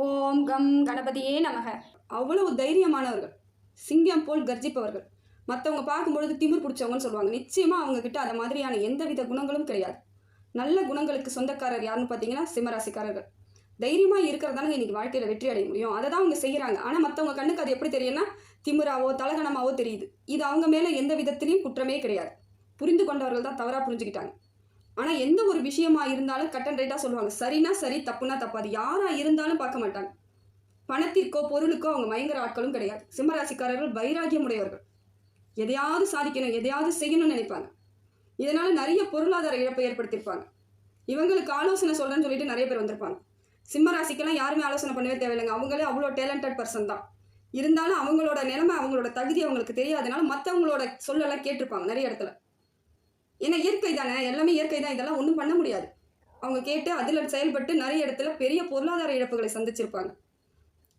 ஓம் come கணபதியே நமக. அவ்வளவு தைரியமானவர்கள். சிங்கம் போல் கர்ஜிப்பவர்கள். மற்றவங்க பார்க்கும்பொழுது திமிர் பிடிச்சவங்கன்னு சொல்லுவாங்க. நிச்சயமாக அவங்க கிட்ட அந்த மாதிரியான எந்தவித குணங்களும் கிடையாது. நல்ல குணங்களுக்கு சொந்தக்காரர் யாருன்னு பார்த்தீங்கன்னா சிம்மராசிக்காரர்கள். தைரியமாக இருக்கிறதால இன்னைக்கு வாழ்க்கையில் வெற்றி அடைய முடியும். அதை தான் அவங்க செய்கிறாங்க ஆனால் மற்றவங்க கண்ணுக்கு அது எப்படி தெரியும்னா திமிராவோ தலகணமாவோ தெரியுது. இது அவங்க மேலே எந்த விதத்திலையும் குற்றமே கிடையாது. புரிந்து கொண்டவர்கள் தான் தவறாக புரிஞ்சுக்கிட்டாங்க. ஆனால் எந்த ஒரு விஷயமா இருந்தாலும் கட் அண்ட் ரைட்டாக சொல்லுவாங்க. சரினா சரி தப்புனா தப்பு. அது யாராக இருந்தாலும் பார்க்க மாட்டாங்க. பணத்திற்கோ பொருளுக்கோ அவங்க பயங்கர ஆட்களும் கிடையாது. சிம்மராசிக்காரர்கள் வைராகியம் உடையவர்கள் எதையாவது சாதிக்கணும் எதையாவது செய்யணும்னு நினைப்பாங்க. இதனால் நிறைய பொருளாதார இழப்பை ஏற்படுத்தியிருப்பாங்க. இவங்களுக்கு ஆலோசனை சொல்கிறேன்னு சொல்லிட்டு நிறைய பேர் வந்திருப்பாங்க. சிம்மராசிக்கெல்லாம் யாருமே ஆலோசனை பண்ணவே தேவையில்லைங்க. அவங்களே அவ்வளோ டேலண்டட் பர்சன் தான். இருந்தாலும் அவங்களோட நிலைமை அவங்களோட தகுதி அவங்களுக்கு தெரியாதனால மற்றவங்களோட சொல்லலாம் கேட்டிருப்பாங்க நிறைய இடத்துல. ஏன்னா இயற்கை தானே எல்லாமே இயற்கை தான் இதெல்லாம் ஒன்றும் பண்ண முடியாது. அவங்க கேட்டு அதில் செயல்பட்டு நிறைய இடத்துல பெரிய பொருளாதார இழப்புகளை சந்திச்சிருப்பாங்க.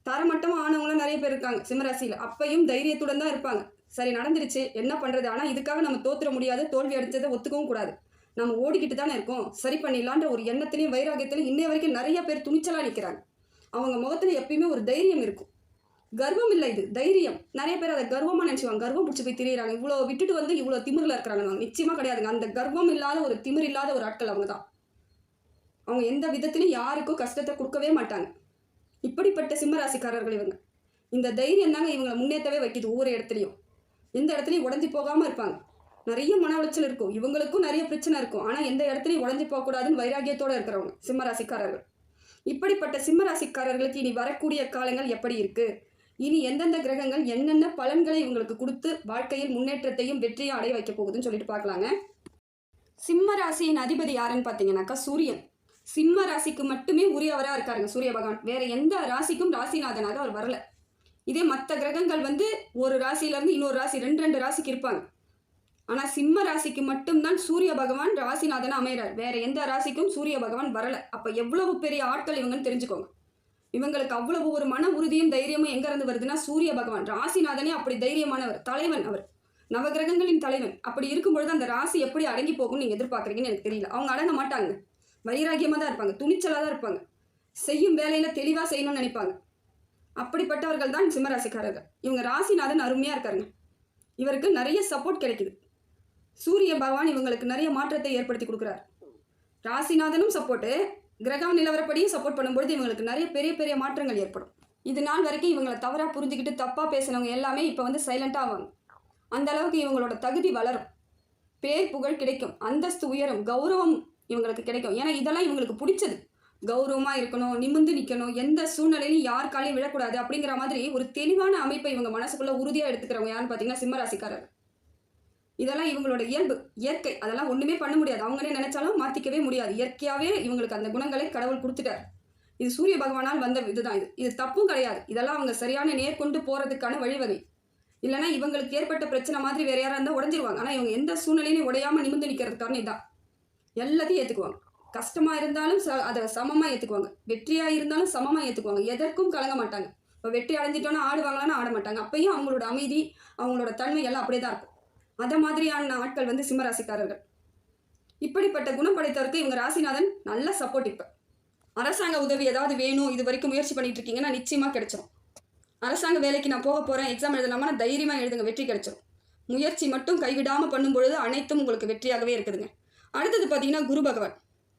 தரமட்டமாக ஆனவங்களும் நிறைய பேர் இருக்காங்க சிம்மராசியில். அப்பையும் தைரியத்துடன் தான் இருப்பாங்க. சரி நடந்துருச்சு என்ன பண்ணுறது ஆனால் இதுக்காக நம்ம தோத்துற முடியாது தோல்வி அடைஞ்சதை ஒத்துக்கவும் கூடாது. நம்ம ஓடிக்கிட்டு தானே இருக்கோம் சரி பண்ணிடலான்ற ஒரு எண்ணத்திலையும் வைராகியத்திலையும் இன்னைய வரைக்கும் நிறைய பேர் துணிச்சலாக நிற்கிறாங்க அவங்க முகத்தில் எப்பயுமே ஒரு தைரியம் இருக்கும். கர்வம் இல்லை இது தைரியம். நிறைய பேர் அதை கர்வமாக நினச்சிவாங்க கர்வம் பிடிச்சி போய் திரியிறாங்க. இவ்வளோ விட்டுட்டு வந்து இவ்வளோ திமிரில் இருக்கிறாங்க நிச்சயமாக கிடையாதுங்க. அந்த கர்வம் இல்லாத ஒரு திமிர் இல்லாத ஒரு ஆட்கள் அவங்க தான். அவங்க எந்த விதத்திலையும் யாருக்கும் கஷ்டத்தை கொடுக்கவே மாட்டாங்க. இப்படிப்பட்ட சிம்மராசிக்காரர்கள் இவங்க. இந்த தைரியம் தாங்க இவங்களை முன்னேற்றவே வைக்குது ஒவ்வொரு இடத்துலையும். எந்த இடத்துலையும் உடஞ்சி போகாமல் இருப்பாங்க. நிறைய மன உளைச்சல் இருக்கும். இவங்களுக்கும் நிறைய பிரச்சனை இருக்கும். ஆனால் எந்த இடத்துலையும் உடஞ்சி போகக்கூடாதுன்னு வைராகியத்தோடு இருக்கிறவங்க சிம்மராசிக்காரர்கள். இப்படிப்பட்ட சிம்மராசிக்காரர்களுக்கு இனி வரக்கூடிய காலங்கள் எப்படி இருக்குது இனி எந்தெந்த கிரகங்கள் என்னென்ன பலன்களை இவங்களுக்கு கொடுத்து வாழ்க்கையில் முன்னேற்றத்தையும் வெற்றியும் அடைய வைக்க போகுதுன்னு சொல்லிட்டு பார்க்கலாங்க. சிம்ம ராசியின் அதிபதி யாருன்னு பார்த்தீங்கன்னாக்கா சூரியன். சிம்ம ராசிக்கு மட்டுமே உரியவராக இருக்காருங்க சூரிய பகவான். வேற எந்த ராசிக்கும் ராசிநாதனாக அவர் வரல. இதே மற்ற கிரகங்கள் வந்து ஒரு ராசியிலேருந்து இன்னொரு ராசி ரெண்டு ரெண்டு ராசிக்கு இருப்பாங்க. ஆனால் சிம்ம ராசிக்கு மட்டும்தான் சூரிய பகவான் ராசிநாதனாக அமைகிறார் வேற எந்த ராசிக்கும் சூரிய பகவான் வரல. அப்போ எவ்வளவு பெரிய ஆட்கள் இவங்கன்னு தெரிஞ்சுக்கோங்க. இவங்களுக்கு அவ்வளவு ஒரு மன உறுதியும் தைரியமும் எங்கேருந்து வருதுன்னா சூரிய பகவான். ராசிநாதனே அப்படி தைரியமானவர் தலைவன் அவர். நவகிரகங்களின் தலைவன். அப்படி இருக்கும்பொழுது அந்த ராசி எப்படி அடங்கி போகும்னு நீங்கள் எதிர்பார்க்குறீங்கன்னு எனக்கு தெரியல. அவங்க அடங்க மாட்டாங்க. வைராகியமாக தான் இருப்பாங்க. துணிச்சலாக தான் இருப்பாங்க. செய்யும் வேலையில் தெளிவாக செய்யணும்னு நினைப்பாங்க. அப்படிப்பட்டவர்கள் தான் சிம்மராசிக்காரர்கள். இவங்க ராசிநாதன் அருமையாக இருக்காருங்க. இவருக்கு நிறைய சப்போர்ட் கிடைக்குது. சூரிய பகவான் இவங்களுக்கு நிறைய மாற்றத்தை ஏற்படுத்தி கொடுக்குறார். ராசிநாதனும் சப்போர்ட்டு கிரகம் நிலவரப்படியும் சப்போர்ட் பண்ணும்பொழுது இவங்களுக்கு நிறைய பெரிய பெரிய மாற்றங்கள் ஏற்படும். இது நாள் வரைக்கும் இவங்களை தவறாக புரிஞ்சுக்கிட்டு தப்பாக பேசினவங்க எல்லாமே இப்போ வந்து சைலண்டாக ஆவாங்க. அந்த அளவுக்கு இவங்களோட தகுதி வளரும். பேர் புகழ் கிடைக்கும். அந்தஸ்து உயரும் கௌரவம் இவங்களுக்கு கிடைக்கும். ஏன்னா இதெல்லாம் இவங்களுக்கு பிடிச்சது. கௌரவமாக இருக்கணும் நிமிர்ந்து நிற்கணும் எந்த சூழ்நிலையிலும் யார் காலையும் விழக்கூடாது அப்படிங்கிற மாதிரி ஒரு தெளிவான அமைப்பை இவங்க மனசுக்குள்ளே உறுதியாக எடுத்துக்கிறவங்க யாருன்னு பார்த்தீங்கன்னா சிம்மராசிக்காரர் இதெல்லாம் இவங்களோட இயல்பு இயற்கை. அதெல்லாம் ஒன்றுமே பண்ண முடியாது. அவங்களே நினைச்சாலும் மாற்றிக்கவே முடியாது. இயற்கையாகவே இவங்களுக்கு அந்த குணங்களை கடவுள் கொடுத்துட்டார். இது சூரிய பகவானால் வந்த இதுதான் இது. இது தப்பும் கிடையாது. இதெல்லாம் அவங்க சரியான நேர்கொண்டு போகிறதுக்கான வழிவகை. இல்லைன்னா இவங்களுக்கு ஏற்பட்ட பிரச்சனை மாதிரி வேற யாராக இருந்தால் உடஞ்சிருவாங்க. ஆனால் இவங்க எந்த சூழ்நிலையிலும் உடையாமல் நிமிர்ந்து நிற்கிறதுக்கான இதான். எல்லாத்தையும் ஏற்றுக்குவாங்க கஷ்டமாக இருந்தாலும் ச அதை சமமாக ஏற்றுக்குவாங்க வெற்றியாக இருந்தாலும் சமமாக ஏற்றுக்குவாங்க எதற்கும் கலங்க மாட்டாங்க. இப்போ வெற்றி அடைஞ்சிட்டோன்னா ஆடுவாங்களான்னு ஆட மாட்டாங்க. அப்பயும் அவங்களோட அமைதி அவங்களோட தன்மை எல்லாம் அப்படியே தான் இருக்கும். அதை மாதிரியான ஆட்கள் வந்து சிம்மராசிக்காரர்கள். இப்படிப்பட்ட குணம் படைத்தவருக்கு இவங்க ராசிநாதன் நல்ல சப்போர்ட் இப்போ. அரசாங்க உதவி ஏதாவது வேணும் இது வரைக்கும் முயற்சி பண்ணிட்டு இருக்கீங்கன்னா நிச்சயமாக கிடைச்சிரும். அரசாங்க வேலைக்கு நான் போக போகிறேன் எக்ஸாம் எழுதலாமா தைரியமாக எழுதுங்க வெற்றி கிடைச்சிரும். முயற்சி மட்டும் கைவிடாமல் பண்ணும்பொழுது அனைத்தும் உங்களுக்கு வெற்றியாகவே இருக்குதுங்க. அடுத்தது பார்த்தீங்கன்னா குரு பகவான்.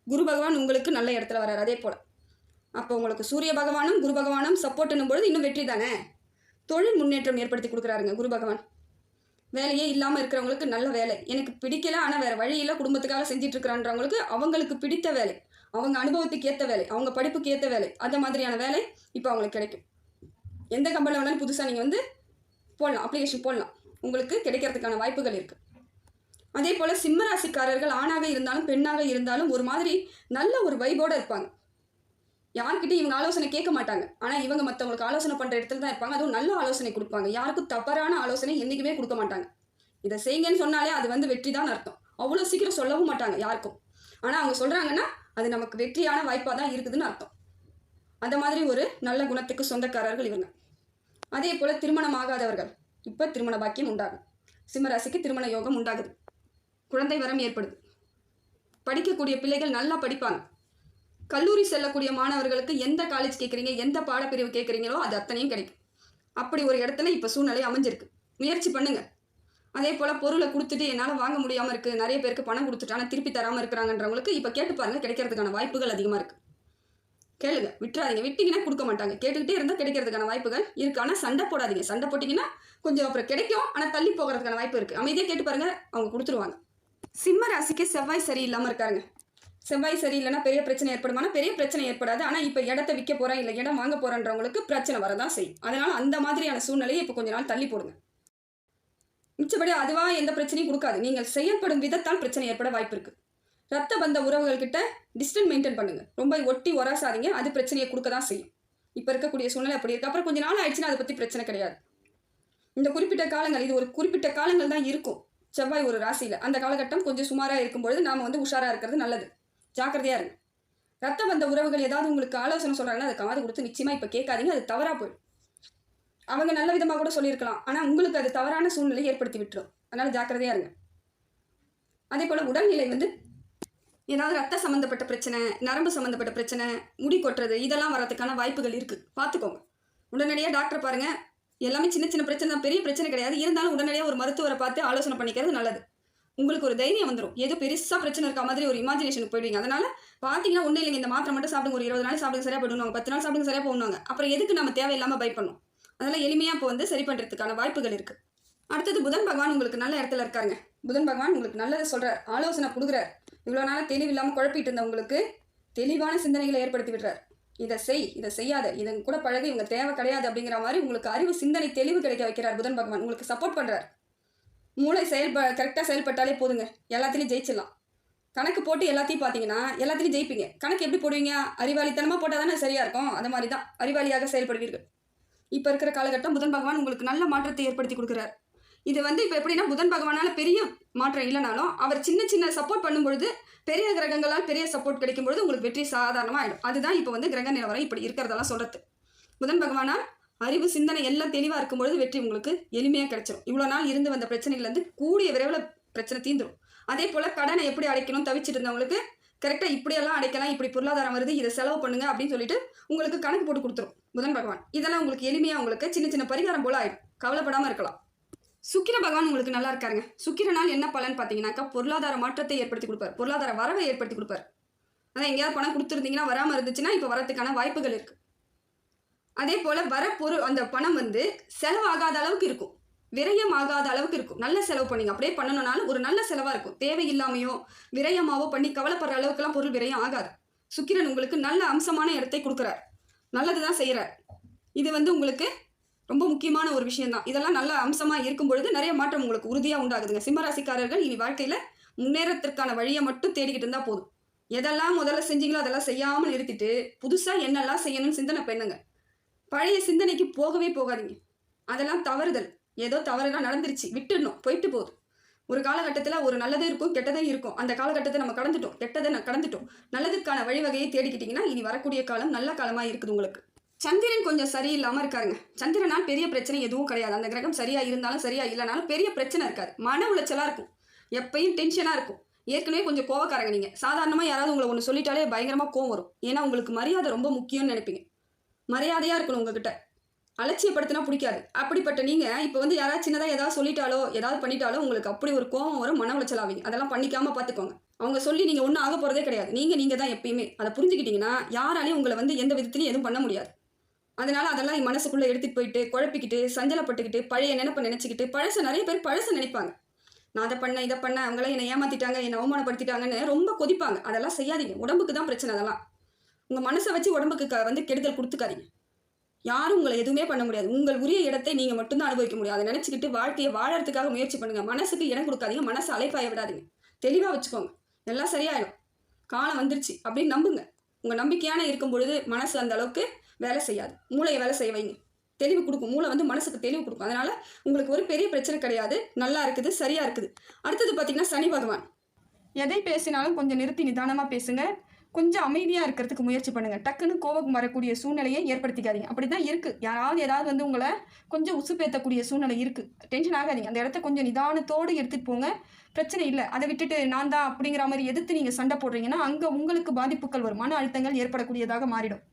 குரு பகவான் உங்களுக்கு நல்ல இடத்துல வரார் அதே போல். அப்போ உங்களுக்கு சூரிய பகவானும் குரு பகவானும் சப்போர்ட் பொழுது இன்னும் வெற்றி தானே? தொழில் முன்னேற்றம் ஏற்படுத்தி கொடுக்குறாருங்க குரு பகவான். வேலையே இல்லாமல் இருக்கிறவங்களுக்கு நல்ல வேலை. எனக்கு பிடிக்கல ஆனால் வேறு வழியில் குடும்பத்துக்காக செஞ்சுட்டு இருக்கிறான்றவங்களுக்கு அவங்களுக்கு பிடித்த வேலை. அவங்க அனுபவத்துக்கு ஏற்ற வேலை அவங்க படிப்புக்கு ஏற்ற வேலை அந்த மாதிரியான வேலை இப்போ அவங்களுக்கு கிடைக்கும். எந்த கம்பெனியில் வேணாலும் புதுசாக நீங்கள் வந்து போடலாம் அப்ளிகேஷன் போடலாம். உங்களுக்கு கிடைக்கிறதுக்கான வாய்ப்புகள் இருக்குது அதே போல் சிம்மராசிக்காரர்கள் ஆணாக இருந்தாலும் பெண்ணாக இருந்தாலும் ஒரு மாதிரி நல்ல ஒரு வைபோடு இருப்பாங்க. யார்கிட்ட இவங்க ஆலோசனை கேட்க மாட்டாங்க. ஆனால் இவங்க மற்றவங்களுக்கு ஆலோசனை பண்ணுற இடத்துல தான் இருப்பாங்க. அதுவும் நல்ல ஆலோசனை கொடுப்பாங்க. யாருக்கும் தவறான ஆலோசனை என்றைக்குமே கொடுக்க மாட்டாங்க. இதை செய்யுங்கன்னு சொன்னாலே அது வந்து வெற்றி தான் அர்த்தம். அவ்வளோ சீக்கிரம் சொல்லவும் மாட்டாங்க யாருக்கும். ஆனால் அவங்க சொல்கிறாங்கன்னா அது நமக்கு வெற்றியான வாய்ப்பாக தான் இருக்குதுன்னு அர்த்தம். அந்த மாதிரி ஒரு நல்ல குணத்துக்கு சொந்தக்காரர்கள் இவங்க. அதே போல் திருமணம் ஆகாதவர்கள். இப்போ திருமண பாக்கியம் உண்டாகும். சிம்மராசிக்கு திருமண யோகம் உண்டாகுது. குழந்தை வரம் ஏற்படுது. படிக்கக்கூடிய பிள்ளைகள் நல்லா படிப்பாங்க. கல்லூரி செல்லக்கூடிய மாணவர்களுக்கு எந்த காலேஜ் கேட்குறீங்க எந்த பாடப்பிரிவு கேட்குறீங்களோ அது அத்தனையும் கிடைக்கும். அப்படி ஒரு இடத்துல இப்போ சூழ்நிலை அமைஞ்சிருக்கு. முயற்சி பண்ணுங்க. அதே போல் பொருளை கொடுத்துட்டு என்னால் வாங்க முடியாமல் இருக்குது நிறைய பேருக்கு பணம் கொடுத்துட்டு ஆனால் திருப்பி தராமல் இருக்கிறாங்கன்றவங்களுக்கு இப்போ கேட்டு பாருங்கள் கிடைக்கிறதுக்கான வாய்ப்புகள் அதிகமாக இருக்குது கேளுங்க. விட்டுறாதீங்க. விட்டிங்கன்னா கொடுக்க மாட்டாங்க. கேட்டுக்கிட்டே இருந்தால் கிடைக்கிறதுக்கான வாய்ப்புகள் இருக்குது ஆனால் சண்டை போடாதீங்க. சண்டை போட்டிங்கன்னா கொஞ்சம் அப்புறம் கிடைக்கும். ஆனால் தள்ளி போகிறதுக்கான வாய்ப்பு இருக்குது அமைதியாக கேட்டு பாருங்கள் அவங்க கொடுத்துருவாங்க. சிம்ம ராசிக்கு செவ்வாய் சரியில்லாமல் இருக்காருங்க. செவ்வாய் சரி இல்லைனா பெரிய பிரச்சனை ஏற்படுமானா பெரிய பிரச்சனை ஏற்படாது. ஆனால் இப்போ இடத்த விற்க போகிறேன் இல்லை இடம் வாங்க போகிறேன்றவங்களுக்கு பிரச்சனை வரதான் செய்யும். அதனால் அந்த மாதிரியான சூழ்நிலையை இப்போ கொஞ்ச நாள் தள்ளி போடுங்க. மிச்சபடி அதுவாக எந்த பிரச்சனையும் கொடுக்காது. நீங்கள் செயல்படும் விதத்தால் பிரச்சனை ஏற்பட வாய்ப்பு இருக்குது ரத்த பந்த உறவுகள்கிட்ட டிஸ்டன்ஸ் மெயின்டைன் பண்ணுங்க. ரொம்ப ஒட்டி உராசாதீங்க. அது பிரச்சனையை கொடுக்க தான் செய்யும். இப்போ இருக்கக்கூடிய சூழ்நிலை அப்படி இருக்கு. அப்புறம் கொஞ்ச நாள் ஆயிடுச்சுன்னா அதை பற்றி பிரச்சனை கிடையாது. இந்த குறிப்பிட்ட காலங்கள் இது ஒரு குறிப்பிட்ட காலங்கள் தான் இருக்கும். செவ்வாய் ஒரு ராசியில். அந்த காலகட்டம் கொஞ்சம் சுமாராக இருக்கும்பொழுது நாம் வந்து உஷாராக இருக்கிறது நல்லது. ஜாக்கிரதையாக இருங்க. ரத்தம் பந்த உறவுகள் ஏதாவது உங்களுக்கு ஆலோசனை சொல்கிறாங்கன்னா அதை காது கொடுத்து நிச்சயமாக இப்போ கேட்காதீங்க அது தவறாக போயிடும். அவங்க நல்ல விதமாக கூட சொல்லியிருக்கலாம் ஆனால் உங்களுக்கு அது தவறான சூழ்நிலை ஏற்படுத்தி விட்டுரும். அதனால் ஜாக்கிரதையாக இருங்க. அதே போல் உடல்நிலை வந்து ஏதாவது ரத்த சம்மந்தப்பட்ட பிரச்சனை நரம்பு சம்மந்தப்பட்ட பிரச்சனை முடி கொட்டுறது இதெல்லாம் வரதுக்கான வாய்ப்புகள் இருக்குது பார்த்துக்கோங்க உடனடியாக டாக்டர் பாருங்கள் எல்லாமே சின்ன சின்ன பிரச்சனை தான். பெரிய பிரச்சனை கிடையாது. இருந்தாலும் உடனடியாக ஒரு மருத்துவரை பார்த்து ஆலோசனை பண்ணிக்கிறது நல்லது. உங்களுக்கு ஒரு தைரியம் வந்துடும் ஏதோ பெருசாக பிரச்சனை இருக்க மாதிரி ஒரு இமாஜினேஷனுக்கு போயிடுவீங்க. அதனால் பார்த்தீங்கன்னா ஒன்றும் இல்லைங்க இந்த மாத்திரை மட்டும் சாப்பிடுங்க. ஒரு இருபது நாள் சாப்பிடுங்க சரியாக போயிடுவாங்க பத்து நாள் சாப்பிடுங்க சரியாக போடுவாங்க அப்புறம் எதுக்கு நம்ம தேவையில்லாமல் பை பண்ணணும் அதனால் எளிமையாக இப்போ வந்து சரி பண்ணுறதுக்கான வாய்ப்புகள் இருக்குது அடுத்தது புதன் பகவான் உங்களுக்கு நல்ல இடத்துல இருக்காருங்க. புதன் பகவான் உங்களுக்கு நல்லதை சொல்கிறார் ஆலோசனை கொடுக்குறார் இவ்வளோ நாளாக தெளிவில்லாமல் குழப்பிட்டு இருந்தவங்களுக்கு தெளிவான சிந்தனைகளை ஏற்படுத்தி விடுறார். இதை செய் இதை செய்யாத. இதன் கூட பழகு இவங்க தேவை கிடையாது அப்படிங்கிற மாதிரி உங்களுக்கு அறிவு சிந்தனை தெளிவு கிடைக்க வைக்கிறார் புதன் பகவான். உங்களுக்கு சப்போர்ட் பண்ணுறார் மூளை செயல்ப கரெக்டாக செயல்பட்டாலே போதுங்க. எல்லாத்துலேயும் ஜெயிச்சிடலாம். கணக்கு போட்டு எல்லாத்தையும் பார்த்தீங்கன்னா எல்லாத்துலேயும் ஜெயிப்பீங்க. கணக்கு எப்படி போடுவீங்க? அறிவாளித்தனமாக போட்டால் தானே சரியாக இருக்கும். அந்த மாதிரி தான் அறிவாளியாக செயல்படுவீர்கள். இப்போ இருக்கிற காலகட்டம் புதன் பகவான் உங்களுக்கு நல்ல மாற்றத்தை ஏற்படுத்தி கொடுக்குறார். இது வந்து இப்போ எப்படின்னா புதன் பகவானால் பெரிய மாற்றம் இல்லைனாலும் அவர் சின்ன சின்ன சப்போர்ட் பண்ணும்பொழுது பெரிய கிரகங்களால் பெரிய சப்போர்ட் கிடைக்கும் பொழுது உங்களுக்கு வெற்றி சாதாரணமாக ஆகிடும் அதுதான் இப்போ வந்து கிரக நிலவரம். இப்படி இருக்கிறதெல்லாம் சொல்கிறது புதன் பகவானால் அறிவு சிந்தனை எல்லாம் தெளிவாக இருக்கும்பொழுது வெற்றி உங்களுக்கு எளிமையாக கிடைச்சிடும் இவ்வளோ நாள் இருந்து வந்த பிரச்சனைகள்லேருந்து கூடிய விரைவில் பிரச்சனை தீந்துரும். அதே போல் கடனை எப்படி அடைக்கணும் தவிச்சிட்டு இருந்தவங்களுக்கு கரெக்டாக இப்படியெல்லாம் அடைக்கலாம் இப்படி பொருளாதாரம் வருது இதை செலவு பண்ணுங்க அப்படின்னு சொல்லிட்டு உங்களுக்கு கணக்கு போட்டு கொடுத்துரும் புதன் பகவான். இதெல்லாம் உங்களுக்கு எளிமையாக உங்களுக்கு சின்ன சின்ன பரிகாரம் போல ஆயிடும். கவலைப்படாமல் இருக்கலாம். சுக்கிர பகவான் உங்களுக்கு நல்லா இருக்காருங்க. சுக்கிரனால் என்ன பலன் பார்த்தீங்கன்னாக்கா பொருளாதார மாற்றத்தை ஏற்படுத்தி கொடுப்பார். பொருளாதார வரவை ஏற்படுத்தி கொடுப்பார். அதான் எங்கேயாவது பணம் கொடுத்துருந்தீங்கன்னா வராமல் இருந்துச்சுன்னா இப்போ வரத்துக்கான வாய்ப்புகள் இருக்குது அதே போல் வர பொருள் அந்த பணம் வந்து செலவாகாத அளவுக்கு இருக்கும். விரயம் ஆகாத அளவுக்கு இருக்கும். நல்ல செலவு பண்ணிங்க. அப்படியே பண்ணணும்னாலும் ஒரு நல்ல செலவாக இருக்கும். தேவையில்லாமையோ விரயமாவோ பண்ணி கவலைப்படுற அளவுக்குலாம் பொருள் விரயம் ஆகாது. சுக்கிரன் உங்களுக்கு நல்ல அம்சமான இடத்தை கொடுக்குறார். நல்லது தான் செய்கிறார் இது வந்து உங்களுக்கு ரொம்ப முக்கியமான ஒரு விஷயம்தான். இதெல்லாம் நல்ல அம்சமாக இருக்கும் பொழுது நிறைய மாற்றம் உங்களுக்கு உறுதியாக உண்டாகுதுங்க. சிம்மராசிக்காரர்கள் இனி வாழ்க்கையில் முன்னேறத்திற்கான வழியை மட்டும் தேடிக்கிட்டு இருந்தால் போதும். எதெல்லாம் முதல்ல செஞ்சீங்களோ அதெல்லாம் செய்யாமல் நிறுத்திட்டு புதுசாக என்னெல்லாம் செய்யணும்னு சிந்தனை பண்ணுங்க. பழைய சிந்தனைக்கு போகவே போகாதீங்க. அதெல்லாம் தவறுதல். ஏதோ தவறுலாம் நடந்துருச்சு. விட்டுடணும். போயிட்டு போகுது ஒரு காலகட்டத்தில் ஒரு நல்லதும் இருக்கும் கெட்டதும் இருக்கும். அந்த காலகட்டத்தை நம்ம கடந்துட்டோம். கெட்டதை நான் கடந்துட்டோம். நல்லதுக்கான வழிவகையை தேடிக்கிட்டிங்கன்னா இனி வரக்கூடிய காலம் நல்ல காலமாக இருக்குது உங்களுக்கு. சந்திரன் கொஞ்சம் சரியில்லாமல் இருக்காருங்க. சந்திரனால் பெரிய பிரச்சனை எதுவும் கிடையாது. அந்த கிரகம் சரியாக இருந்தாலும் சரியாக இல்லைனாலும் பெரிய பிரச்சனை இருக்காது. மன உளைச்சலாக இருக்கும். எப்பயும் டென்ஷனாக இருக்கும். ஏற்கனவே கொஞ்சம் கோவக்காரங்க நீங்கள் சாதாரணமாக யாராவது உங்களை ஒன்று சொல்லிட்டாலே பயங்கரமாக கோவம் வரும். ஏன்னா உங்களுக்கு மரியாதை ரொம்ப முக்கியம்னு நினைப்பீங்க. மரியாதையாக இருக்கணும் உங்ககிட்ட. அலட்சியப்படுத்தினா பிடிக்காது. அப்படிப்பட்ட நீங்கள் இப்போ வந்து யாராவது சின்னதாக ஏதாவது சொல்லிட்டாலோ ஏதாவது பண்ணிட்டாலோ உங்களுக்கு அப்படி ஒரு கோவம் வரும் மன உளைச்சல் ஆவீங்க. அதெல்லாம் பண்ணிக்காமல் பார்த்துக்கோங்க அவங்க சொல்லி நீங்கள் ஒன்றும் ஆக போகிறதே கிடையாது. நீங்கள் நீங்கள் தான் எப்பயுமே. அதை புரிஞ்சுக்கிட்டிங்கன்னா யாராலையும் உங்களை வந்து எந்த விதத்துலையும் எதுவும் பண்ண முடியாது. அதனால் அதெல்லாம் என் மனசுக்குள்ளே எடுத்துகிட்டு போயிட்டு குழப்பிக்கிட்டு சஞ்சலப்பட்டுக்கிட்டு பழைய நினைப்பை நினச்சிக்கிட்டு பழச நிறைய பேர் பழச நினைப்பாங்க. நான் அதை பண்ணேன் இதை பண்ணேன் அவங்களாம் என்னை ஏமாற்றிட்டாங்க என்னை அவமானப்படுத்திட்டாங்கன்னு ரொம்ப கொதிப்பாங்க. அதெல்லாம் செய்யாதீங்க. உடம்புக்கு தான் பிரச்சனை அதெல்லாம். உங்கள் மனசை வச்சு உடம்புக்கு க வந்து கெடுதல் கொடுத்துக்காதீங்க. யாரும் உங்களை எதுவுமே பண்ண முடியாது. உங்கள் உரிய இடத்தை நீங்கள் மட்டும்தான் அனுபவிக்க முடியும். அதை நினச்சிக்கிட்டு வாழ்க்கையை வாழறதுக்காக முயற்சி பண்ணுங்கள் மனசுக்கு இடம் கொடுக்காதீங்க. மனசை அலைப்பாய விடாதீங்க. தெளிவாக வச்சுக்கோங்க. எல்லாம் சரியாயிடும். காலம் வந்துருச்சு அப்படின்னு நம்புங்க. உங்கள் நம்பிக்கையான இருக்கும் பொழுது மனசு அந்த அளவுக்கு வேலை செய்யாது. மூளையை வேலை செய்ய வைங்க. தெளிவு கொடுக்கும். மூளை வந்து மனசுக்கு தெளிவு கொடுக்கும். அதனால் உங்களுக்கு ஒரு பெரிய பிரச்சனை கிடையாது. நல்லா இருக்குது சரியாக இருக்குது. அடுத்தது பார்த்தீங்கன்னா சனி பகவான். எதை பேசினாலும் கொஞ்சம் நிறுத்தி நிதானமாக பேசுங்க. கொஞ்சம் அமைதியாக இருக்கிறதுக்கு முயற்சி பண்ணுங்கள் டக்குன்னு கோபம் வரக்கூடிய சூழ்நிலையை ஏற்படுத்திக்காதீங்க. அப்படி தான் இருக்குது யாராவது ஏதாவது வந்து உங்களை கொஞ்சம் உசுப்பேற்றக்கூடிய சூழ்நிலை இருக்குது டென்ஷன் ஆகாதீங்க. அந்த இடத்த கொஞ்சம் நிதானத்தோடு எடுத்துகிட்டு போங்க. பிரச்சனை இல்லை. அதை விட்டுட்டு நான் தான் அப்படிங்கிற மாதிரி எதிர்த்து நீங்கள் சண்டை போடுறீங்கன்னா அங்கே உங்களுக்கு பாதிப்புகள் வரும். மன அழுத்தங்கள் ஏற்படக்கூடியதாக மாறிடும்.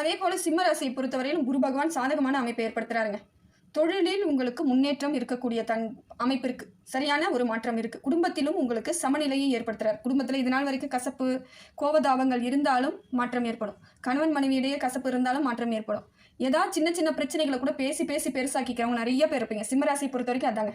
அதே போல் சிம்மராசியை பொறுத்தவரையிலும் குரு பகவான் சாதகமான அமைப்பை ஏற்படுத்துகிறாருங்க தொழிலில் உங்களுக்கு முன்னேற்றம் இருக்கக்கூடிய தன் அமைப்பு இருக்குது சரியான ஒரு மாற்றம் இருக்குது குடும்பத்திலும் உங்களுக்கு சமநிலையை ஏற்படுத்துறார். குடும்பத்தில் இது நாள் வரைக்கும் கசப்பு கோபதாபங்கள் இருந்தாலும் மாற்றம் ஏற்படும். கணவன் மனைவியிடையே கசப்பு இருந்தாலும் மாற்றம் ஏற்படும். ஏதாவது சின்ன சின்ன பிரச்சனைகளை கூட பேசி பேசி பெருசாக்கிக்கிறவங்க நிறைய பேர் இருப்பீங்க. சிம்மராசியை பொறுத்த வரைக்கும் அதாங்க.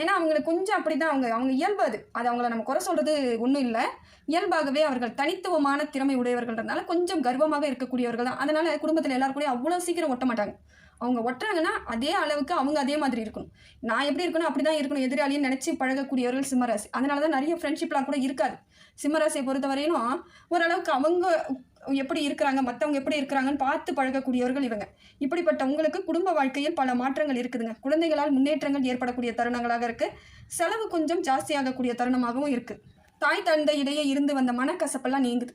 ஏன்னா அவங்களுக்கு கொஞ்சம் அப்படி தான் அவங்க அவங்க இயல்பு அது. அது அவங்கள நம்ம குறை சொல்கிறது ஒன்றும் இல்லை. இயல்பாகவே அவர்கள் தனித்துவமான திறமை உடையவர்கள்ன்றதுனால கொஞ்சம் கர்வமாக இருக்கக்கூடியவர்கள் தான். அதனால் குடும்பத்தில் எல்லாரும் அவ்வளோ சீக்கிரம் ஒட்ட மாட்டாங்க. அவங்க ஒட்டுறாங்கன்னா அதே அளவுக்கு அவங்க அதே மாதிரி இருக்கணும். நான் எப்படி இருக்கணும்? அப்படி தான் இருக்கணும். எதிராளியும் நினச்சி பழகக்கூடியவர்கள் சிம்மராசி. அதனால தான் நிறைய ஃப்ரெண்ட்ஷிப்லாம் கூட இருக்காது. சிம்மராசியை பொறுத்தவரையிலும் ஓரளவுக்கு அவங்க எப்படி இருக்கிறாங்க? மற்றவங்க எப்படி இருக்கிறாங்கன்னு பார்த்து பழகக்கூடியவர்கள் இவங்க. இப்படிப்பட்ட உங்களுக்கு குடும்ப வாழ்க்கையில் பல மாற்றங்கள் இருக்குதுங்க. குழந்தைகளால் முன்னேற்றங்கள் ஏற்படக்கூடிய தருணங்களாக இருக்குது செலவு கொஞ்சம் ஜாஸ்தியாகக்கூடிய தருணமாகவும் இருக்குது தாய் தந்தை இடையே இருந்து வந்த மனக்கசப்பெல்லாம் நீங்குது.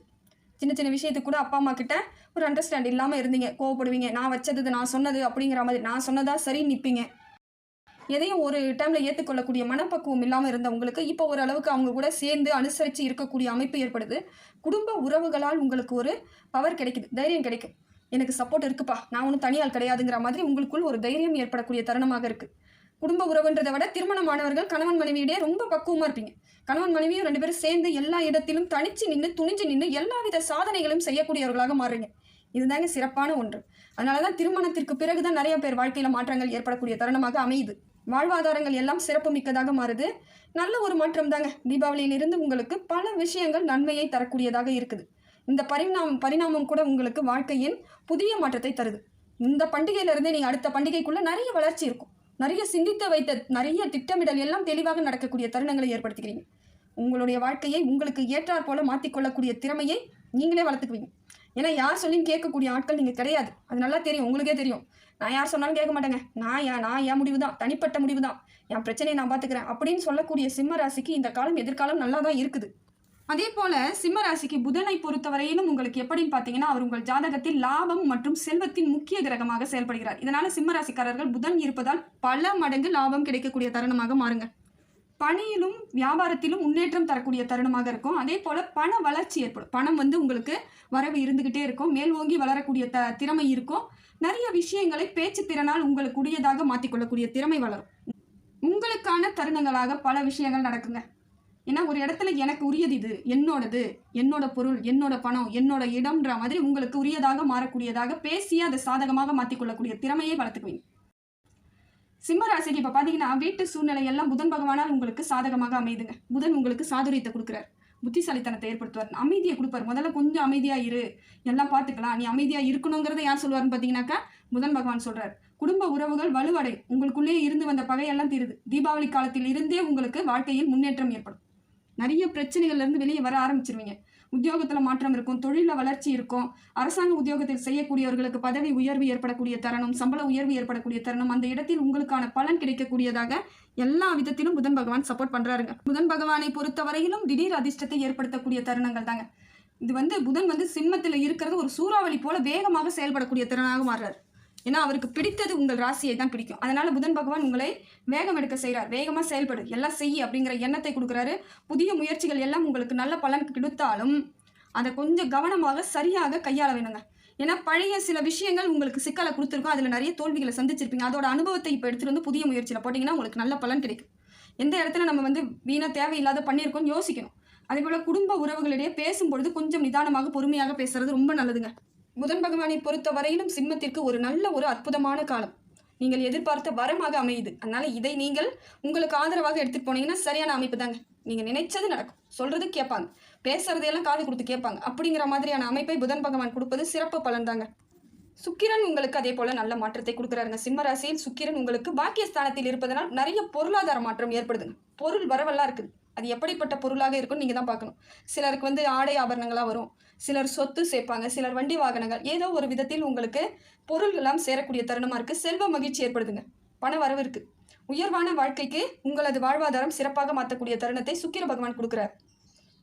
சின்ன சின்ன விஷயத்துக்கு கூட அப்பா அம்மா கிட்ட ஒரு அண்டர்ஸ்டாண்ட் இல்லாமல் இருந்தீங்க. கோவப்படுவீங்க. நான் வச்சது நான் சொன்னது அப்படிங்கிற மாதிரி நான் சொன்னதா சரி நிற்பீங்க எதையும் ஒரு டைமில் ஏற்றுக்கொள்ளக்கூடிய மனப்பக்குவம் இல்லாமல் இருந்த உங்களுக்கு இப்போ ஓரளவுக்கு அவங்க கூட சேர்ந்து அனுசரித்து இருக்கக்கூடிய அமைப்பு ஏற்படுது. குடும்ப உறவுகளால் உங்களுக்கு ஒரு பவர் கிடைக்குது. தைரியம் கிடைக்கும். எனக்கு சப்போர்ட் இருக்குப்பா. நான் ஒன்றும் தனியால் கிடையாதுங்கிற மாதிரி உங்களுக்குள் ஒரு தைரியம் ஏற்படக்கூடிய தருணமாக இருக்குது குடும்ப உறவுன்றதை விட திருமணமானவர்கள் கணவன் மனைவியிடையே ரொம்ப பக்குவமாக இருப்பீங்க. கணவன் மனைவியும் ரெண்டு பேரும் சேர்ந்து எல்லா இடத்திலும் தனிச்சு நின்று துணிஞ்சு நின்று எல்லாவித சாதனைகளும் செய்யக்கூடியவர்களாக மாறுறீங்க. இதுதாங்க சிறப்பான ஒன்று. அதனால தான் திருமணத்திற்கு பிறகு தான் நிறைய பேர் வாழ்க்கையில் மாற்றங்கள் ஏற்படக்கூடிய தருணமாக அமையுது. வாழ்வாதாரங்கள் எல்லாம் சிறப்பு மிக்கதாக மாறுது. நல்ல ஒரு மாற்றம் தாங்க. தீபாவளியிலிருந்து உங்களுக்கு பல விஷயங்கள் நன்மையை தரக்கூடியதாக இருக்குது. இந்த பரிணாமம் பரிணாமம் கூட உங்களுக்கு வாழ்க்கையின் புதிய மாற்றத்தை தருது. இந்த பண்டிகையிலிருந்தே நீங்கள் அடுத்த பண்டிகைக்குள்ளே நிறைய வளர்ச்சி இருக்கும். நிறைய சிந்தித்து வைத்த நிறைய திட்டமிடல் எல்லாம் தெளிவாக நடக்கக்கூடிய தருணங்களை ஏற்படுத்திக்கிறீங்க உங்களுடைய வாழ்க்கையை உங்களுக்கு ஏற்றாற் போல மாற்றிக்கொள்ளக்கூடிய திறமையை நீங்களே வளர்த்துக்குவீங்க. ஏன்னா யார் சொல்லியும் கேட்கக்கூடிய ஆட்கள் நீங்கள் கிடையாது. அது நல்லா தெரியும் உங்களுக்கே தெரியும். நான் யார் சொன்னாலும் கேட்க மாட்டேங்க. நான் ஏன் நான் என் முடிவு தான் தனிப்பட்ட முடிவு தான். என் பிரச்சனையை நான் பார்த்துக்கிறேன் அப்படின்னு சொல்லக்கூடிய சிம்ம ராசிக்கு இந்த காலம் எதிர்காலம் நல்லா தான் இருக்குது. அதே போல சிம்ம ராசிக்கு புதனை பொறுத்தவரையிலும் உங்களுக்கு எப்படின்னு பார்த்தீங்கன்னா அவர் உங்கள் ஜாதகத்தில் லாபம் மற்றும் செல்வத்தின் முக்கிய கிரகமாக செயல்படுகிறார். இதனால சிம்ம ராசிக்காரர்கள் புதன் இருப்பதால் பல மடங்கு லாபம் கிடைக்கக்கூடிய தருணமாக மாறுங்க. பணியிலும் வியாபாரத்திலும் முன்னேற்றம் தரக்கூடிய தருணமாக இருக்கும். அதே போல பண வளர்ச்சி ஏற்படும். பணம் வந்து உங்களுக்கு வரவு இருந்துகிட்டே இருக்கும். மேல் ஓங்கி வளரக்கூடிய த திறமை இருக்கும். நிறைய விஷயங்களை பேச்சு திறனால் உங்களுக்கு உரியதாக மாற்றிக்கொள்ளக்கூடிய திறமை வளரும். உங்களுக்கான தருணங்களாக பல விஷயங்கள் நடக்குங்க. ஏன்னா ஒரு இடத்துல எனக்கு உரியது இது என்னோடது என்னோட பொருள் என்னோட பணம் என்னோட இடம்ன்ற மாதிரி உங்களுக்கு உரியதாக மாறக்கூடியதாக பேசி அதை சாதகமாக மாற்றிக்கொள்ளக்கூடிய திறமையை வளர்த்துக்குவீங்க. சிம்ம ராசிக்கு இப்போ பார்த்தீங்கன்னா வீட்டு சூழ்நிலை எல்லாம் புதன் பகவானால் உங்களுக்கு சாதகமாக அமையுதுங்க. புதன் உங்களுக்கு சாதுரியத்தை கொடுக்குறார். புத்திசாலித்தனத்தை ஏற்படுத்துவார். அமைதியை கொடுப்பார். முதல்ல கொஞ்சம் அமைதியாக இரு. எல்லாம் பார்த்துக்கலாம். நீ அமைதியாக இருக்கணுங்கிறத யார் சொல்லுவார்னு பார்த்தீங்கன்னாக்கா புதன் பகவான் சொல்கிறார் குடும்ப உறவுகள் வலுவடை. உங்களுக்குள்ளே இருந்து வந்த பகையெல்லாம் தீருது. தீபாவளி காலத்தில் இருந்தே உங்களுக்கு வாழ்க்கையில் முன்னேற்றம் ஏற்படும். நிறைய பிரச்சனைகள்ல இருந்து வெளியே வர ஆரம்பிச்சிருவீங்க. உத்தியோகத்துல மாற்றம் இருக்கும் தொழில வளர்ச்சி இருக்கும். அரசாங்க உத்தியோகத்தில் செய்யக்கூடியவர்களுக்கு பதவி உயர்வு ஏற்படக்கூடிய தருணம் சம்பள உயர்வு ஏற்படக்கூடிய தருணம் அந்த இடத்தில் உங்களுக்கான பலன் கிடைக்கக்கூடியதாக எல்லா விதத்திலும் புதன் பகவான் சப்போர்ட் பண்றாருங்க. புதன் பகவானை பொறுத்தவரையிலும் திடீர் அதிர்ஷ்டத்தை ஏற்படுத்தக்கூடிய தருணங்கள் தாங்க. இது வந்து புதன் வந்து சிம்மத்தில் இருக்கிறது ஒரு சூறாவளி போல வேகமாக செயல்படக்கூடிய திறனாக மாறுறாரு. ஏன்னா அவருக்கு பிடித்தது உங்கள் ராசியை தான் பிடிக்கும். அதனால புதன் பகவான் உங்களை வேகம் எடுக்க செய்கிறார் வேகமாக செயல்படு. எல்லாம் செய் அப்படிங்கிற எண்ணத்தை கொடுக்குறாரு. புதிய முயற்சிகள் எல்லாம் உங்களுக்கு நல்ல பலன் கொடுத்தாலும் அதை கொஞ்சம் கவனமாக சரியாக கையாள வேணுங்க. ஏன்னா பழைய சில விஷயங்கள் உங்களுக்கு சிக்கலை கொடுத்துருக்கோம். அதில் நிறைய தோல்விகளை சந்திச்சிருப்பீங்க. அதோட அனுபவத்தை இப்போ எடுத்துகிட்டு வந்து புதிய முயற்சியில் போட்டிங்கன்னா உங்களுக்கு நல்ல பலன் கிடைக்கும். எந்த இடத்துல நம்ம வந்து வீணாக தேவையில்லாத பண்ணியிருக்கோம்னு யோசிக்கணும். அதே போல் குடும்ப உறவுகளிடையே பேசும்பொழுது கொஞ்சம் நிதானமாக பொறுமையாக பேசுறது ரொம்ப நல்லதுங்க. புதன் பகவானை பொறுத்த வரையிலும் சிம்மத்திற்கு ஒரு நல்ல ஒரு அற்புதமான காலம். நீங்கள் எதிர்பார்த்த வரமாக அமையுது. அதனால இதை நீங்கள் உங்களுக்கு ஆதரவாக எடுத்துட்டு போனீங்கன்னா சரியான அமைப்பு தாங்க. நீங்க நினைச்சது நடக்கும். சொல்றது கேட்பாங்க. பேசுறதையெல்லாம் காது கொடுத்து கேட்பாங்க. அப்படிங்கிற மாதிரியான அமைப்பை புதன் பகவான் கொடுப்பது சிறப்பு பலன் தாங்க. சுக்கிரன் உங்களுக்கு அதே போல நல்ல மாற்றத்தை கொடுக்குறாருங்க. சிம்ம ராசியில் சுக்கிரன் உங்களுக்கு பாக்கியஸ்தானத்தில் இருப்பதனால் நிறைய பொருளாதார மாற்றம் ஏற்படுதுங்க. பொருள் வரவெல்லாம் இருக்குது. அது எப்படிப்பட்ட பொருளாக இருக்கும்னு நீங்கள் தான் பார்க்கணும். சிலருக்கு வந்து ஆடை ஆபரணங்களாக வரும். சிலர் சொத்து சேர்ப்பாங்க. சிலர் வண்டி வாகனங்கள். ஏதோ ஒரு விதத்தில் உங்களுக்கு பொருள் எல்லாம் சேரக்கூடிய தருணமாக இருக்குது செல்வ மகிழ்ச்சி ஏற்படுதுங்க. பண வரவு இருக்குது உயர்வான வாழ்க்கைக்கு உங்களது வாழ்வாதாரம் சிறப்பாக மாற்றக்கூடிய தருணத்தை சுக்கிர பகவான் கொடுக்குறார்.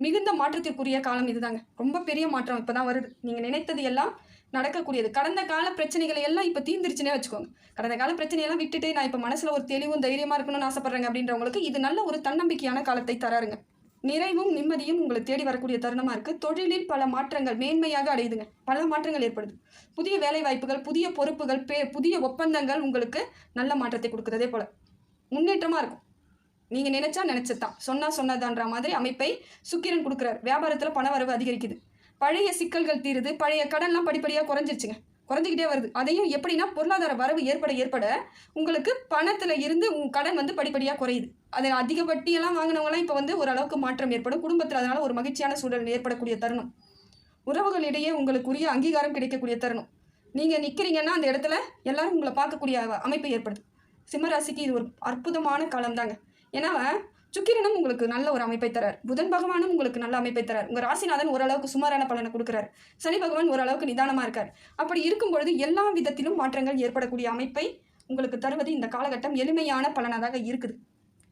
மிகுந்த மாற்றத்திற்குரிய காலம் இதுதாங்க. ரொம்ப பெரிய மாற்றம் இப்போ தான் வருது. நீங்கள் நினைத்தது எல்லாம் நடக்கக்கூடியது. கடந்த கால பிரச்சனைகளை எல்லாம் இப்போ தீர்ந்துருச்சுனே வச்சுக்கோங்க. கடந்த கால பிரச்சனையெல்லாம் விட்டுட்டு நான் இப்போ மனசில் ஒரு தெளிவும் தைரியமாக இருக்கணும்னு ஆசைப்பட்றேங்க அப்படின்றவங்களுக்கு இது நல்ல ஒரு தன்னம்பிக்கையான காலத்தை தராருங்க. நிறைவும் நிம்மதியும் உங்களை தேடி வரக்கூடிய தருணமாக இருக்குது தொழிலில் பல மாற்றங்கள் மேன்மையாக அடையுதுங்க. பல மாற்றங்கள் ஏற்படுது. புதிய வேலை வாய்ப்புகள் புதிய பொறுப்புகள் பே புதிய ஒப்பந்தங்கள் உங்களுக்கு நல்ல மாற்றத்தை கொடுக்குறதே போல் முன்னேற்றமாக இருக்கும். நீங்கள் நினச்சா நினச்சதான் சொன்னா சொன்னதான்ற மாதிரி அமைப்பை சுக்கிரன் கொடுக்குறாரு. வியாபாரத்தில் பண வரவு அதிகரிக்குது. பழைய சிக்கல்கள் தீருது பழைய கடன்லாம் படிப்படியாக குறைஞ்சிருச்சுங்க. குறைஞ்சிக்கிட்டே வருது. அதையும் எப்படின்னா பொருளாதார வரவு ஏற்பட ஏற்பட உங்களுக்கு பணத்தில் இருந்து உங்கள் கடன் வந்து படிப்படியாக குறையுது. அதை அதிக வட்டியெல்லாம் வாங்கினவங்களாம் இப்போ வந்து ஓரளவுக்கு மாற்றம் ஏற்படும். குடும்பத்தில் அதனால் ஒரு மகிழ்ச்சியான சூழல் ஏற்படக்கூடிய தருணம். உறவுகளிடையே உங்களுக்கு உரிய அங்கீகாரம் கிடைக்கக்கூடிய தருணம். நீங்கள் நிற்கிறீங்கன்னா அந்த இடத்துல எல்லாரும் உங்களை பார்க்கக்கூடிய அமைப்பு ஏற்படுது. சிம்மராசிக்கு இது ஒரு அற்புதமான காலம் தாங்க ஏன்னா சுக்கிரனும் உங்களுக்கு நல்ல ஒரு அமைப்பை தரார். புதன் பகவானும் உங்களுக்கு நல்ல அமைப்பை தரார். உங்கள் ராசிநாதன் ஓரளவுக்கு சுமாரான பலனை கொடுக்குறாரு. சனி பகவான் ஓரளவுக்கு நிதானமாக இருக்கார். அப்படி இருக்கும் பொழுது எல்லா விதத்திலும் மாற்றங்கள் ஏற்படக்கூடிய அமைப்பை உங்களுக்கு தருவது இந்த காலகட்டம் எளிமையான பலனாக இருக்குது.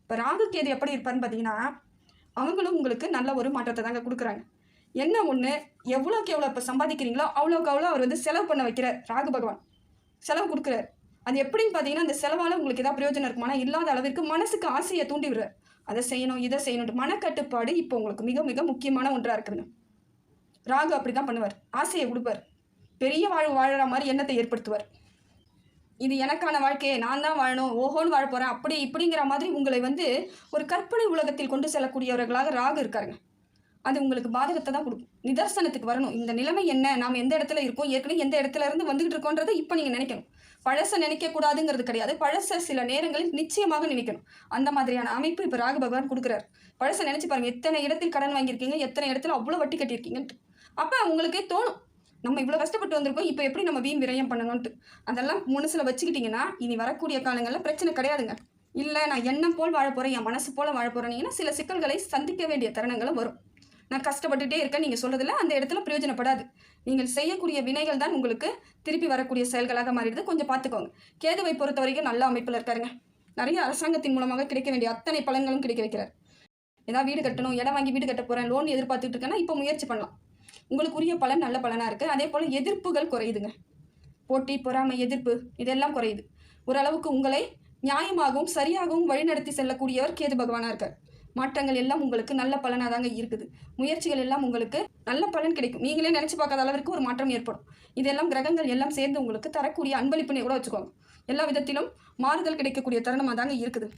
இப்போ ராகு கேது எப்படி இருப்பாருன்னு பார்த்தீங்கன்னா அவங்களும் உங்களுக்கு நல்ல ஒரு மாற்றத்தை தாங்க கொடுக்குறாங்க. என்ன ஒன்று எவ்வளோக்கு எவ்வளோ இப்போ சம்பாதிக்கிறீங்களோ அவ்வளோக்கு அவ்வளோ அவர் வந்து செலவு பண்ண வைக்கிறார் ராகு பகவான். செலவு கொடுக்குறாரு. அது எப்படின்னு பார்த்தீங்கன்னா அந்த செலவால் உங்களுக்கு ஏதாவது பிரயோஜனம் இருக்குமானா இல்லாத அளவிற்கு மனசுக்கு ஆசையை தூண்டி விடுறார் அதை செய்யணும் இதை செய்யணும் மனக்கட்டுப்பாடு இப்போ உங்களுக்கு மிக மிக முக்கியமான ஒன்றாக இருக்குதுங்க. ராகு அப்படி தான் பண்ணுவார். ஆசையை கொடுப்பார் பெரிய வாழ்வு வாழற மாதிரி எண்ணத்தை ஏற்படுத்துவார். இது எனக்கான வாழ்க்கையை நான் தான் வாழணும் ஓஹோன்னு வாழ போகிறேன் அப்படி இப்படிங்கிற மாதிரி உங்களை வந்து ஒரு கற்பனை உலகத்தில் கொண்டு செல்லக்கூடியவர்களாக ராகு இருக்காருங்க. அது உங்களுக்கு பாதகத்தை தான் கொடுக்கும். நிதர்சனத்துக்கு வரணும். இந்த நிலைமை என்ன? நாம் எந்த இடத்துல இருக்கோம்? ஏற்கனவே எந்த இடத்துல இருந்து வந்துகிட்டு இருக்கோன்றதை இப்போ நீங்கள் நினைக்கணும். பழசை நினைக்கக்கூடாதுங்கிறது கிடையாது. பழசை சில நேரங்களில் நிச்சயமாக நினைக்கணும். அந்த மாதிரியான அமைப்பு இப்போ ராகு பகவான் கொடுக்குறாரு. பழசை நினச்சி பாருங்க. எத்தனை இடத்தில் கடன் வாங்கியிருக்கீங்க? எத்தனை இடத்துல அவ்வளோ வட்டி கட்டியிருக்கீங்கன்ட்டு. அப்போ உங்களுக்கே தோணும். நம்ம இவ்வளோ கஷ்டப்பட்டு வந்திருக்கோம். இப்போ எப்படி நம்ம வீண் விரயம் பண்ணணும்ட்டு அதெல்லாம் மனசில் வச்சுக்கிட்டிங்கன்னா இனி வரக்கூடிய காலங்களில் பிரச்சனை கிடையாதுங்க. இல்லை நான் எண்ணம் போல் வாழ போகிறேன் என் மனசு போல் வாழ போகிறேன்னீங்கன்னா சில சிக்கல்களை சந்திக்க வேண்டிய தருணங்களும் வரும். நான் கஷ்டப்பட்டுட்டே இருக்கேன் நீங்கள் சொல்கிறதுல அந்த இடத்துல பிரயோஜனப்படாது. நீங்கள் செய்யக்கூடிய வினைகள் தான் உங்களுக்கு திருப்பி வரக்கூடிய செயல்களாக மாறிடுது. கொஞ்சம் பார்த்துக்கோங்க. கேதுவை பொறுத்த வரைக்கும் நல்ல அமைப்பில் இருக்காருங்க. நிறைய அரசாங்கத்தின் மூலமாக கிடைக்க வேண்டிய அத்தனை பலன்களும் கிடைக்க வைக்கிறார். ஏதாவது வீடு கட்டணும் இடம் வாங்கி வீடு கட்ட போகிறேன் லோன் எதிர்பார்த்துட்டு இருக்கேன்னா இப்போ முயற்சி பண்ணலாம். உங்களுக்குரிய பலன் நல்ல பலனாக இருக்குது அதே போல் எதிர்ப்புகள் குறையுதுங்க. போட்டி பொறாமை எதிர்ப்பு இதெல்லாம் குறையுது. ஓரளவுக்கு உங்களை நியாயமாகவும் சரியாகவும் வழிநடத்தி செல்லக்கூடியவர் கேது பகவானாக இருக்கார். மாற்றங்கள் எல்லாம் உங்களுக்கு நல்ல பலனாக தாங்க இருக்குது. முயற்சிகள் எல்லாம் உங்களுக்கு நல்ல பலன் கிடைக்கும். நீங்களே நினச்சி பார்க்காத அளவிற்கு ஒரு மாற்றம் ஏற்படும். இதெல்லாம் கிரகங்கள் எல்லாம் சேர்ந்து உங்களுக்கு தரக்கூடிய அன்பளிப்புனே கூட வச்சுக்கோங்க. எல்லா விதத்திலும் மாறுதல் கிடைக்கக்கூடிய தருணமாக தாங்க இருக்குது.